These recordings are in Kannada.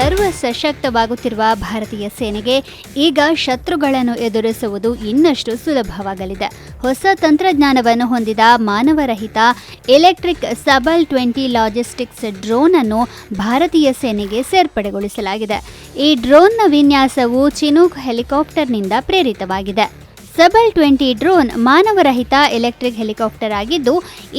ಸರ್ವ ಸಶಕ್ತವಾಗುತ್ತಿರುವ ಭಾರತೀಯ ಸೇನೆಗೆ ಈಗ ಶತ್ರುಗಳನ್ನು ಎದುರಿಸುವುದು ಇನ್ನಷ್ಟು ಸುಲಭವಾಗಲಿದೆ. ಹೊಸ ತಂತ್ರಜ್ಞಾನವನ್ನು ಹೊಂದಿದ ಮಾನವರಹಿತ electric Sabal twenty logistics drone ಅನ್ನು ಭಾರತೀಯ ಸೇನೆಗೆ ಸೇರ್ಪಡೆಗೊಳಿಸಲಾಗಿದೆ. ಈ ಡ್ರೋನ್ನ ವಿನ್ಯಾಸವು ಚಿನೂಕ್ ಹೆಲಿಕಾಪ್ಟರ್ನಿಂದ ಪ್ರೇರಿತವಾಗಿದೆ. ಸಬಲ್ ಟ್ವೆಂಟಿ ಡ್ರೋನ್ ಮಾನವರಹಿತ ಎಲೆಕ್ಟ್ರಿಕ್ ಹೆಲಿಕಾಪ್ಟರ್ ಆಗಿದ್ದು,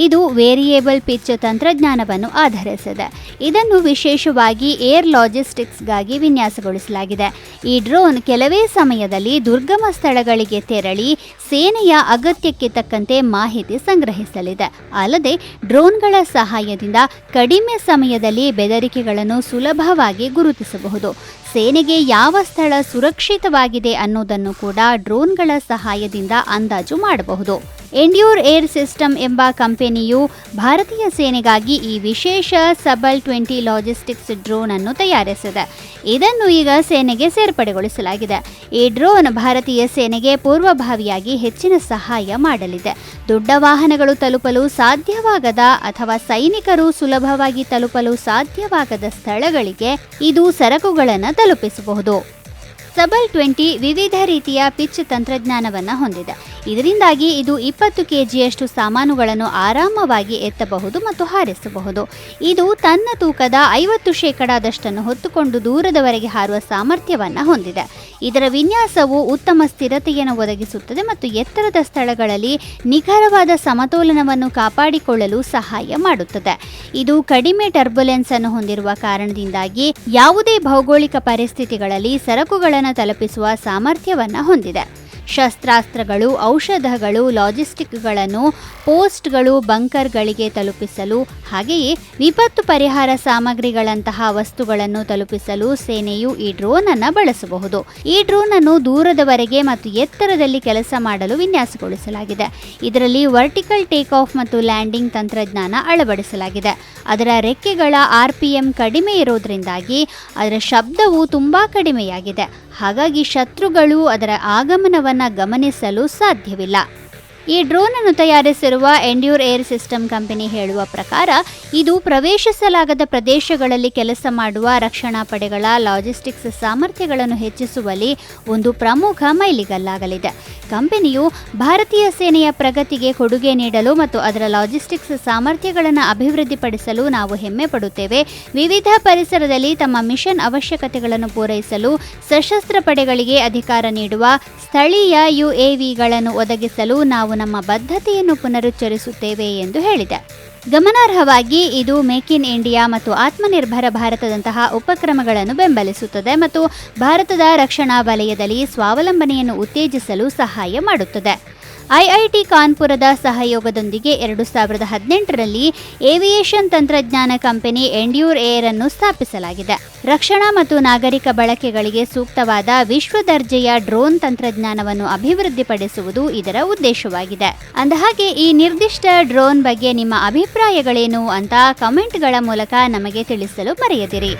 ಇದು ವೇರಿಯೇಬಲ್ ಪಿಚ್ ತಂತ್ರಜ್ಞಾನವನ್ನು ಆಧರಿಸಿದೆ. ಇದನ್ನು ವಿಶೇಷವಾಗಿ ಏರ್ ಲಾಜಿಸ್ಟಿಕ್ಸ್ಗಾಗಿ ವಿನ್ಯಾಸಗೊಳಿಸಲಾಗಿದೆ. ಈ ಡ್ರೋನ್ ಕೆಲವೇ ಸಮಯದಲ್ಲಿ ದುರ್ಗಮ ಸ್ಥಳಗಳಿಗೆ ತೆರಳಿ ಸೇನೆಯ ಅಗತ್ಯಕ್ಕೆ ತಕ್ಕಂತೆ ಮಾಹಿತಿ ಸಂಗ್ರಹಿಸಲಿದೆ. ಅಲ್ಲದೆ ಡ್ರೋನ್ಗಳ ಸಹಾಯದಿಂದ ಕಡಿಮೆ ಸಮಯದಲ್ಲಿ ಬೆದರಿಕೆಗಳನ್ನು ಸುಲಭವಾಗಿ ಗುರುತಿಸಬಹುದು. ಸೇನೆಗೆ ಯಾವ ಸ್ಥಳ ಸುರಕ್ಷಿತವಾಗಿದೆ ಅನ್ನೋದನ್ನು ಕೂಡ ಡ್ರೋನ್ಗಳ ಸಹಾಯದಿಂದ ಅಂದಾಜು ಮಾಡಬಹುದು. ಎಂಡ್ಯೂರ್ ಏರ್ ಸಿಸ್ಟಮ್ ಎಂಬ ಕಂಪನಿಯು ಭಾರತೀಯ ಸೇನೆಗಾಗಿ ಈ ವಿಶೇಷ ಸಬಲ್ ಟ್ವೆಂಟಿ ಲಾಜಿಸ್ಟಿಕ್ಸ್ ಡ್ರೋನ್ ಅನ್ನು ತಯಾರಿಸಿದೆ. ಇದನ್ನು ಈಗ ಸೇನೆಗೆ ಸೇರ್ಪಡೆಗೊಳಿಸಲಾಗಿದೆ. ಈ ಡ್ರೋನ್ ಭಾರತೀಯ ಸೇನೆಗೆ ಪೂರ್ವಭಾವಿಯಾಗಿ ಹೆಚ್ಚಿನ ಸಹಾಯ ಮಾಡಲಿದೆ. ದೊಡ್ಡ ವಾಹನಗಳು ತಲುಪಲು ಸಾಧ್ಯವಾಗದ ಅಥವಾ ಸೈನಿಕರು ಸುಲಭವಾಗಿ ತಲುಪಲು ಸಾಧ್ಯವಾಗದ ಸ್ಥಳಗಳಿಗೆ ಇದು ಸರಕುಗಳನ್ನು ತಲುಪಿಸಬಹುದು. ಸಬಲ್ ಟ್ವೆಂಟಿ ವಿವಿಧ ರೀತಿಯ ಪಿಚ್ ತಂತ್ರಜ್ಞಾನವನ್ನು ಹೊಂದಿದೆ. ಇದರಿಂದಾಗಿ ಇದು ಇಪ್ಪತ್ತು ಕೆಜಿಯಷ್ಟು ಸಾಮಾನುಗಳನ್ನು ಆರಾಮವಾಗಿ ಎತ್ತಬಹುದು ಮತ್ತು ಹಾರಿಸಬಹುದು. ಇದು ತನ್ನ ತೂಕದ ಐವತ್ತು ಶೇಕಡಾದಷ್ಟನ್ನು ಹೊತ್ತುಕೊಂಡು ದೂರದವರೆಗೆ ಹಾರುವ ಸಾಮರ್ಥ್ಯವನ್ನು ಹೊಂದಿದೆ. ಇದರ ವಿನ್ಯಾಸವು ಉತ್ತಮ ಸ್ಥಿರತೆಯನ್ನು ಒದಗಿಸುತ್ತದೆ ಮತ್ತು ಎತ್ತರದ ಸ್ಥಳಗಳಲ್ಲಿ ನಿಖರವಾದ ಸಮತೋಲನವನ್ನು ಕಾಪಾಡಿಕೊಳ್ಳಲು ಸಹಾಯ ಮಾಡುತ್ತದೆ. ಇದು ಕಡಿಮೆ ಟರ್ಬುಲೆನ್ಸ್ ಅನ್ನು ಹೊಂದಿರುವ ಕಾರಣದಿಂದಾಗಿ ಯಾವುದೇ ಭೌಗೋಳಿಕ ಪರಿಸ್ಥಿತಿಗಳಲ್ಲಿ ಸರಕುಗಳನ್ನು ತಲುಪಿಸುವ ಸಾಮರ್ಥ್ಯವನ್ನು ಹೊಂದಿದೆ. ಶಸ್ತ್ರಾಸ್ತ್ರಗಳು, ಔಷಧಗಳು, ಲಾಜಿಸ್ಟಿಕ್ಗಳನ್ನು, ಪೋಸ್ಟ್ಗಳು, ಬಂಕರ್ಗಳಿಗೆ ತಲುಪಿಸಲು, ಹಾಗೆಯೇ ವಿಪತ್ತು ಪರಿಹಾರ ಸಾಮಗ್ರಿಗಳಂತಹ ವಸ್ತುಗಳನ್ನು ತಲುಪಿಸಲು ಸೇನೆಯು ಈ ಡ್ರೋನ್ ಅನ್ನು ಬಳಸಬಹುದು. ಈ ಡ್ರೋನ್ ಅನ್ನು ದೂರದವರೆಗೆ ಮತ್ತು ಎತ್ತರದಲ್ಲಿ ಕೆಲಸ ಮಾಡಲು ವಿನ್ಯಾಸಗೊಳಿಸಲಾಗಿದೆ. ಇದರಲ್ಲಿ ವರ್ಟಿಕಲ್ ಟೇಕ್ ಆಫ್ ಮತ್ತು ಲ್ಯಾಂಡಿಂಗ್ ತಂತ್ರಜ್ಞಾನ ಅಳವಡಿಸಲಾಗಿದೆ. ಅದರ ರೆಕ್ಕೆಗಳ ಆರ್ ಕಡಿಮೆ ಇರೋದ್ರಿಂದಾಗಿ ಅದರ ಶಬ್ದವು ತುಂಬಾ ಕಡಿಮೆಯಾಗಿದೆ. ಹಾಗಾಗಿ ಶತ್ರುಗಳು ಅದರ ಆಗಮನವನ್ನು ಗಮನಿಸಲು ಸಾಧ್ಯವಿಲ್ಲ. ಈ ಡ್ರೋನ್ ಅನ್ನು ತಯಾರಿಸಿರುವ ಎಂಡ್ಯೂರ್ ಏರ್ ಸಿಸ್ಟಮ್ ಕಂಪನಿ ಹೇಳುವ ಪ್ರಕಾರ, ಇದು ಪ್ರವೇಶಿಸಲಾಗದ ಪ್ರದೇಶಗಳಲ್ಲಿ ಕೆಲಸ ಮಾಡುವ ರಕ್ಷಣಾ ಪಡೆಗಳ ಲಾಜಿಸ್ಟಿಕ್ಸ್ ಸಾಮರ್ಥ್ಯಗಳನ್ನು ಹೆಚ್ಚಿಸುವಲ್ಲಿ ಒಂದು ಪ್ರಮುಖ ಮೈಲಿಗಲ್ಲಾಗಲಿದೆ. ಕಂಪನಿಯು ಭಾರತೀಯ ಸೇನೆಯ ಪ್ರಗತಿಗೆ ಕೊಡುಗೆ ನೀಡಲು ಮತ್ತು ಅದರ ಲಾಜಿಸ್ಟಿಕ್ಸ್ ಸಾಮರ್ಥ್ಯಗಳನ್ನು ಅಭಿವೃದ್ಧಿಪಡಿಸಲು ನಾವು ಹೆಮ್ಮೆ ಪಡುತ್ತೇವೆ. ವಿವಿಧ ಪರಿಸರದಲ್ಲಿ ತಮ್ಮ ಮಿಷನ್ ಅವಶ್ಯಕತೆಗಳನ್ನು ಪೂರೈಸಲು ಸಶಸ್ತ್ರ ಪಡೆಗಳಿಗೆ ಅಧಿಕಾರ ನೀಡುವ ಸ್ಥಳೀಯ ಯುಎವಿಗಳನ್ನು ಒದಗಿಸಲು ನಾವು ನಮ್ಮ ಬದ್ಧತೆಯನ್ನು ಪುನರುಚ್ಚರಿಸುತ್ತೇವೆ ಎಂದು ಹೇಳಿದೆ. ಗಮನಾರ್ಹವಾಗಿ ಇದು ಮೇಕ್ ಇನ್ ಇಂಡಿಯಾ ಮತ್ತು ಆತ್ಮನಿರ್ಭರ ಭಾರತದಂತಹ ಉಪಕ್ರಮಗಳನ್ನು ಬೆಂಬಲಿಸುತ್ತದೆ ಮತ್ತು ಭಾರತದ ರಕ್ಷಣಾ ವಲಯದಲ್ಲಿ ಸ್ವಾವಲಂಬನೆಯನ್ನು ಉತ್ತೇಜಿಸಲು ಸಹಾಯ ಮಾಡುತ್ತದೆ. ಐಐಟಿ ಕಾನ್ಪುರದ ಸಹಯೋಗದೊಂದಿಗೆ ಎರಡು ಸಾವಿರದ ಹದಿನೆಂಟರಲ್ಲಿ ಏವಿಯೇಷನ್ ತಂತ್ರಜ್ಞಾನ ಕಂಪನಿ ಎಂಡ್ಯೂರ್ ಏರ್ ಅನ್ನು ಸ್ಥಾಪಿಸಲಾಗಿದೆ. ರಕ್ಷಣಾ ಮತ್ತು ನಾಗರಿಕ ಬಳಕೆಗಳಿಗೆ ಸೂಕ್ತವಾದ ವಿಶ್ವ ದರ್ಜೆಯ ಡ್ರೋನ್ ತಂತ್ರಜ್ಞಾನವನ್ನು ಅಭಿವೃದ್ಧಿಪಡಿಸುವುದು ಇದರ ಉದ್ದೇಶವಾಗಿದೆ. ಅಂದಹಾಗೆ, ಈ ನಿರ್ದಿಷ್ಟ ಡ್ರೋನ್ ಬಗ್ಗೆ ನಿಮ್ಮ ಅಭಿಪ್ರಾಯಗಳೇನು ಅಂತ ಕಮೆಂಟ್ಗಳ ಮೂಲಕ ನಮಗೆ ತಿಳಿಸಲು ಮರೆಯದಿರಿ.